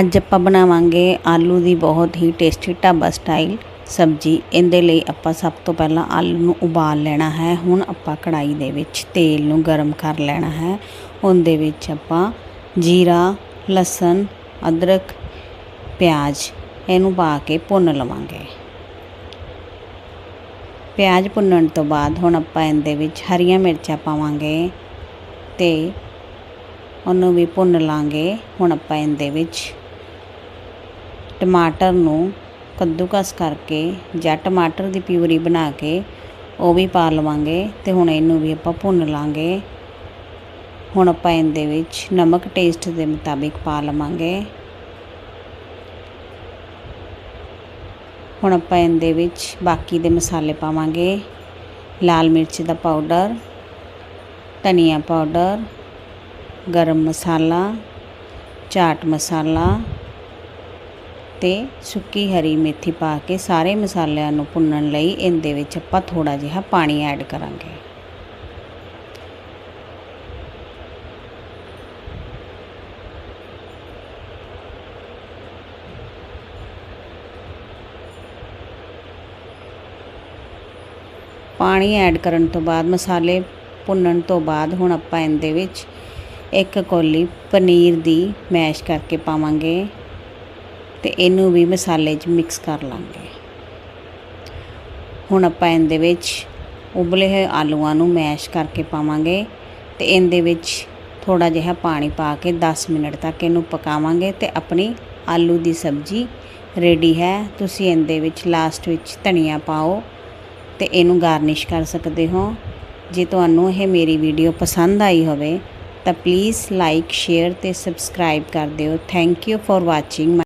ਅੱਜ ਆਪਾਂ ਬਣਾਵਾਂਗੇ ਆਲੂ ਦੀ ਬਹੁਤ ਹੀ ਟੇਸਟੀ ਢਾਬਾ ਸਟਾਈਲ ਸਬਜ਼ੀ। ਇਹਦੇ ਲਈ ਆਪਾਂ ਸਭ ਤੋਂ ਪਹਿਲਾਂ ਆਲੂ ਨੂੰ ਉਬਾਲ ਲੈਣਾ ਹੈ। ਹੁਣ ਆਪਾਂ ਕੜਾਈ ਦੇ ਵਿੱਚ ਤੇਲ ਨੂੰ ਗਰਮ ਕਰ ਲੈਣਾ ਹੈ। ਉਹਦੇ ਵਿੱਚ ਆਪਾਂ ਜੀਰਾ, ਲਸਣ, ਅਦਰਕ, ਪਿਆਜ਼ ਇਹਨੂੰ ਪਾ ਕੇ ਭੁੰਨ ਲਵਾਂਗੇ। ਪਿਆਜ਼ ਭੁੰਨਣ ਤੋਂ ਬਾਅਦ ਹੁਣ ਆਪਾਂ ਇਹਦੇ ਵਿੱਚ ਹਰੀਆਂ ਮਿਰਚਾਂ ਪਾਵਾਂਗੇ ਤੇ ਉਹਨੂੰ ਵੀ ਭੁੰਨ ਲਾਂਗੇ। ਹੁਣ ਆਪਾਂ ਇਹਦੇ ਵਿੱਚ ਟਮਾਟਰ ਨੂੰ ਕੱਦੂਕਸ ਕਰਕੇ ਜਾਂ ਟਮਾਟਰ ਦੀ ਪਿਊਰੀ ਬਣਾ ਕੇ ਉਹ ਵੀ ਪਾ ਲਵਾਂਗੇ ਅਤੇ ਹੁਣ ਇਹਨੂੰ ਵੀ ਆਪਾਂ ਭੁੰਨ ਲਾਂਗੇ। ਹੁਣ ਆਪਾਂ ਇਹਦੇ ਵਿੱਚ ਨਮਕ ਟੇਸਟ ਦੇ ਮੁਤਾਬਿਕ ਪਾ ਲਵਾਂਗੇ। ਹੁਣ ਆਪਾਂ ਇਹਦੇ ਵਿੱਚ ਬਾਕੀ ਦੇ ਮਸਾਲੇ ਪਾਵਾਂਗੇ। ਲਾਲ ਮਿਰਚ ਦਾ ਪਾਊਡਰ ਧਨੀਆ ਪਾਊਡਰ ਗਰਮ ਮਸਾਲਾ, ਚਾਟ ਮਸਾਲਾ ਤੇ ਸੁੱਕੀ ਹਰੀ ਮੇਥੀ ਪਾ ਕੇ ਸਾਰੇ ਮਸਾਲਿਆਂ ਨੂੰ ਭੁੰਨਣ ਲਈ ਇਹਦੇ ਵਿੱਚ ਆਪਾਂ ਥੋੜਾ ਜਿਹਾ ਪਾਣੀ ਐਡ ਕਰਾਂਗੇ। ਪਾਣੀ ਐਡ ਕਰਨ ਤੋਂ ਬਾਅਦ ਮਸਾਲੇ ਭੁੰਨਣ ਤੋਂ ਬਾਅਦ ਹੁਣ ਆਪਾਂ ਇਹਦੇ ਵਿੱਚ ਇੱਕ ਕੌਲੀ ਪਨੀਰ ਦੀ ਮੈਸ਼ ਕਰਕੇ ਪਾਵਾਂਗੇ। ਤੇ ਇਹਨੂੰ ਵੀ ਮਸਾਲੇ 'ਚ ਮਿਕਸ ਕਰ ਲਾਂਗੇ। ਹੁਣ ਆਪਾਂ ਇਹਦੇ ਵਿੱਚ ਉਬਲੇ ਹੋਏ ਆਲੂਆਂ ਨੂੰ ਮੈਸ਼ ਕਰਕੇ ਪਾਵਾਂਗੇ ਤੇ ਇਹਦੇ ਵਿੱਚ ਥੋੜਾ ਜਿਹਾ ਪਾਣੀ ਪਾ ਕੇ 10 ਮਿੰਟ ਤੱਕ ਇਹਨੂੰ ਪਕਾਵਾਂਗੇ ਤੇ ਆਪਣੀ ਆਲੂ ਦੀ ਸਬਜ਼ੀ ਰੈਡੀ ਹੈ। ਤੁਸੀਂ ਇਹਦੇ ਵਿੱਚ ਲਾਸਟ ਵਿੱਚ ਧਨੀਆ ਪਾਓ ਤੇ ਇਹਨੂੰ ਗਾਰਨਿਸ਼ ਕਰ ਸਕਦੇ ਹੋ। ਜੇ ਤੁਹਾਨੂੰ ਇਹ ਮੇਰੀ ਵੀਡੀਓ ਪਸੰਦ ਆਈ ਹੋਵੇ ਤਾਂ ਪਲੀਜ਼ ਲਾਈਕ ਸ਼ੇਅਰ ਤੇ ਸਬਸਕ੍ਰਾਈਬ ਕਰ ਦਿਓ। Thank you for watching